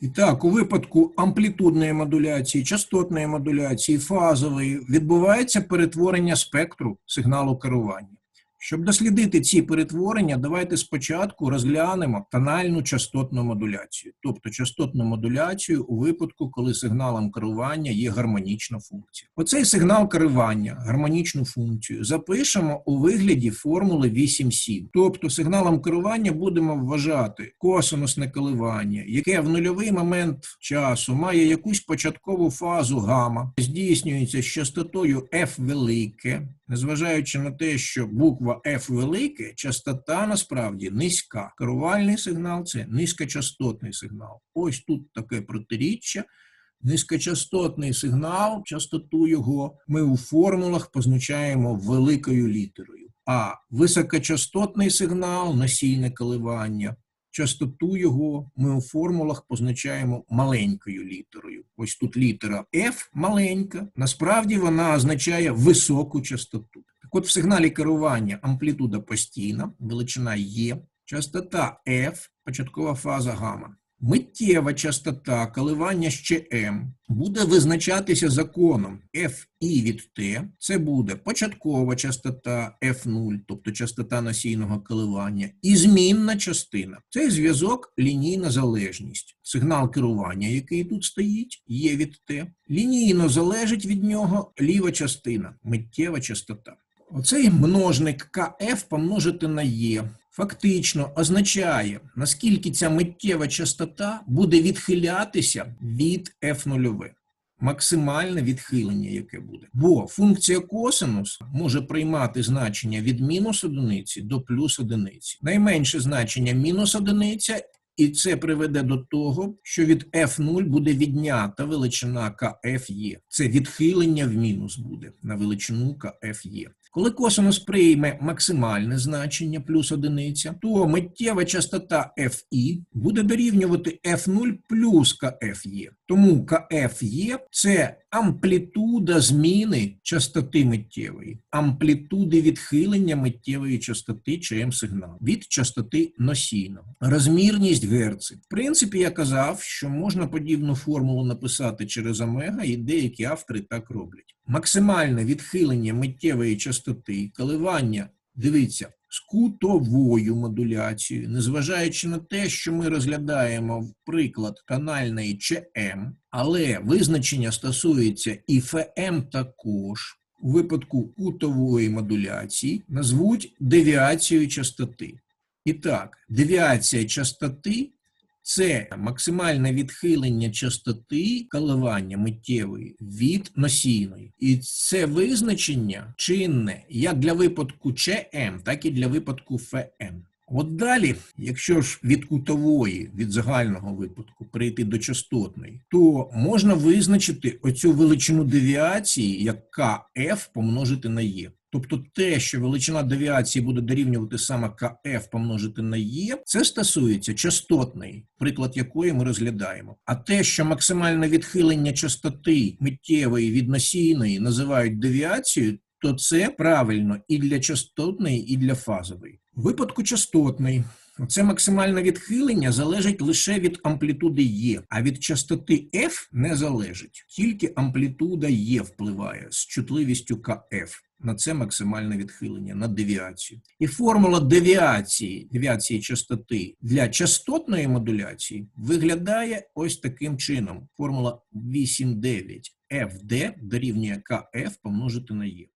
І так, у випадку амплітудної модуляції, частотної модуляції, фазової відбувається перетворення спектру сигналу керування. Щоб дослідити ці перетворення, давайте спочатку розглянемо тональну частотну модуляцію, тобто частотну модуляцію у випадку, коли сигналом керування є гармонічна функція. Оцей сигнал керування, гармонічну функцію, запишемо у вигляді формули 8,7. Тобто сигналом керування будемо вважати косинусне коливання, яке в нульовий момент часу має якусь початкову фазу гама, здійснюється з частотою F велике, незважаючи на те, що буква F велике, частота насправді низька. Керувальний сигнал це низькочастотний сигнал. Ось тут таке протиріччя. Низькочастотний сигнал, частоту його ми у формулах позначаємо великою літерою. А високочастотний сигнал, носійне коливання, частоту його ми у формулах позначаємо маленькою літерою. Ось тут літера F маленька, насправді вона означає високу частоту. От в сигналі керування амплітуда постійна, величина Є, частота F, початкова фаза гамма. Миттєва частота коливання ще М буде визначатися законом Фі від Т. Це буде початкова частота F0, тобто частота носійного коливання, і змінна частина. Цей зв'язок лінійна залежність. Сигнал керування, який тут стоїть, є від Т. Лінійно залежить від нього ліва частина, миттєва частота. Оцей множник КФ помножити на Є фактично означає, наскільки ця миттєва частота буде відхилятися від F0. Максимальне відхилення, яке буде. Бо функція косинус може приймати значення від мінус одиниці до плюс одиниці. Найменше значення мінус одиниця, і це приведе до того, що від F0 буде віднята величина КФЄ. Це відхилення в мінус буде на величину КФЄ. Коли косинус прийме максимальне значення плюс одиниця, то миттєва частота Фі буде дорівнювати F0 плюс КФЄ. Тому КФЄ – це амплітуда зміни частоти миттєвої, амплітуди відхилення миттєвої частоти ЧМ сигналу від частоти носійного. Розмірність герци. В принципі, я казав, що можна подібну формулу написати через омега, і деякі автори так роблять. Максимальне відхилення миттєвої частоти, коливання, дивіться, з кутовою модуляцією, незважаючи на те, що ми розглядаємо приклад канальної ЧМ, але визначення стосується і ФМ також. У випадку кутової модуляції назвуть девіацією частоти. І так, девіація частоти це максимальне відхилення частоти коливання миттєвої від носійної. І це визначення чинне як для випадку ЧМ, так і для випадку ФМ. От далі, якщо ж від кутової, від загального випадку перейти до частотної, то можна визначити оцю величину девіації як КФ помножити на Є. Тобто те, що величина девіації буде дорівнювати саме КФ помножити на Є, це стосується частотної, приклад якої ми розглядаємо. А те, що максимальне відхилення частоти миттєвої від носійної називають девіацією, то це правильно і для частотної, і для фазової. У випадку частотної це максимальне відхилення залежить лише від амплітуди Є, а від частоти F не залежить. Тільки амплітуда Є впливає з чутливістю КФ. На це максимальне відхилення, на девіацію. І формула девіації, девіації частоти для частотної модуляції виглядає ось таким чином. Формула 8,9 FD дорівнює КФ помножити на Є.